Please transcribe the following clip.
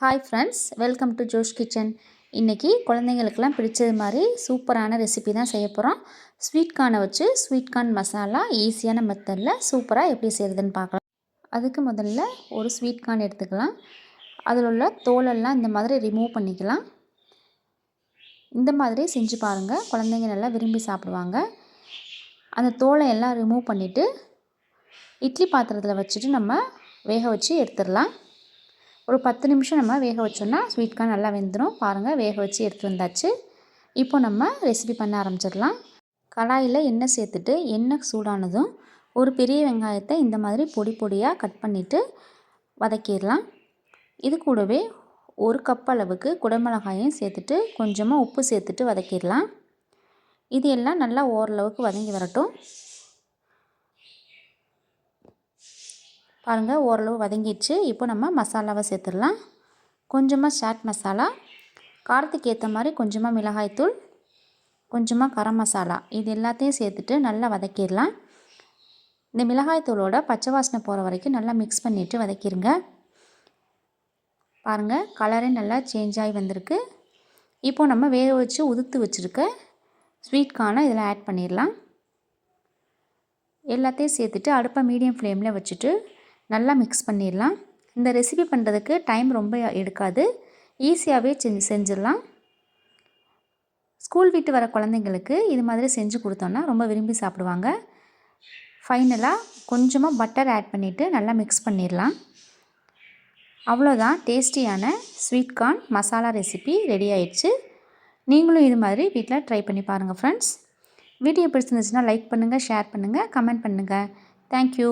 Hi friends welcome to Josh kitchen இன்றைக்கி குழந்தைங்களுக்கெல்லாம் பிடிச்சது மாதிரி சூப்பரான ரெசிபி தான் செய்ய போகிறோம் ஸ்வீட் கார்னை வச்சு ஸ்வீட் கார்ன் மசாலா ஈஸியான மெத்தடில் சூப்பராக எப்படி செய்கிறதுன்னு பார்க்கலாம். அதுக்கு முதல்ல ஒரு ஸ்வீட் கார்ன் எடுத்துக்கலாம். அதில் உள்ள தோலெல்லாம் இந்த மாதிரி ரிமூவ் பண்ணிக்கலாம். இந்த மாதிரி செஞ்சு பாருங்கள் குழந்தைங்க நல்லா விரும்பி சாப்பிடுவாங்க. அந்த தோலை எல்லாம் ரிமூவ் பண்ணிவிட்டு இட்லி பாத்திரத்தில் வச்சுட்டு நம்ம வேக வச்சு எடுத்துடலாம். ஒரு பத்து நிமிஷம் நம்ம வேக வச்சோன்னா ஸ்வீட் கார்ன் நல்லா வெந்துடும் பாருங்கள் வேக வச்சு எடுத்து வந்தாச்சு. இப்போ நம்ம ரெசிபி பண்ண ஆரம்பிச்சிடலாம். கடாயில் எண்ணெய் சேர்த்துட்டு எண்ணெய் சூடானதும் ஒரு பெரிய வெங்காயத்தை இந்த மாதிரி பொடி பொடியாக கட் பண்ணிவிட்டு வதக்கிடலாம். இது கூடவே ஒரு கப் அளவுக்கு குடமிளகாயும் சேர்த்துட்டு கொஞ்சமாக உப்பு சேர்த்துட்டு வதக்கிடலாம். இது எல்லாம் நல்லா ஓரளவுக்கு வதங்கி வரட்டும். பாருங்கள் ஓரளவு வதங்கிடுச்சு. இப்போ நம்ம மசாலாவை சேர்த்துடலாம். கொஞ்சமாக சாட் மசாலா காரத்துக்கு ஏற்ற மாதிரி கொஞ்சமாக மிளகாய்த்தூள் கொஞ்சமாக கரம் மசாலா இது எல்லாத்தையும் சேர்த்துட்டு நல்லா வதக்கிடலாம். இந்த மிளகாய்த்தூளோட பச்சை வாசனை போகிற வரைக்கும் நல்லா மிக்ஸ் பண்ணிவிட்டு வதக்கிடுங்க பாருங்கள் கலரே நல்லா சேஞ்ச் ஆகி வந்திருக்கு. இப்போது நம்ம வேக வச்சு உதுத்து வச்சுருக்க ஸ்வீட் கார்னை இதில் ஆட் பண்ணிடலாம். எல்லாத்தையும் சேர்த்துட்டு அடுப்பை மீடியம் ஃப்ளேமில் வச்சுட்டு நல்லா மிக்ஸ் பண்ணிடலாம். இந்த ரெசிபி பண்ணுறதுக்கு டைம் ரொம்ப எடுக்காது. ஈஸியாகவே செஞ்சு செஞ்சிடலாம். ஸ்கூல் விட்டு வர குழந்தைங்களுக்கு இது மாதிரி செஞ்சு கொடுத்தோன்னா ரொம்ப விரும்பி சாப்பிடுவாங்க. ஃபைனலாக கொஞ்சமாக பட்டர் ஆட் பண்ணிவிட்டு நல்லா மிக்ஸ் பண்ணிடலாம். அவ்வளோதான் டேஸ்டியான sweet corn masala recipe ready ஆயிடுச்சு. நீங்களும் இது மாதிரி வீட்டில் ட்ரை பண்ணி பாருங்கள் ஃப்ரெண்ட்ஸ் வீடியோ பிடிச்சிருந்துச்சுன்னா லைக் பண்ணுங்கள் ஷேர் பண்ணுங்கள் கமெண்ட் பண்ணுங்கள் தேங்க்யூ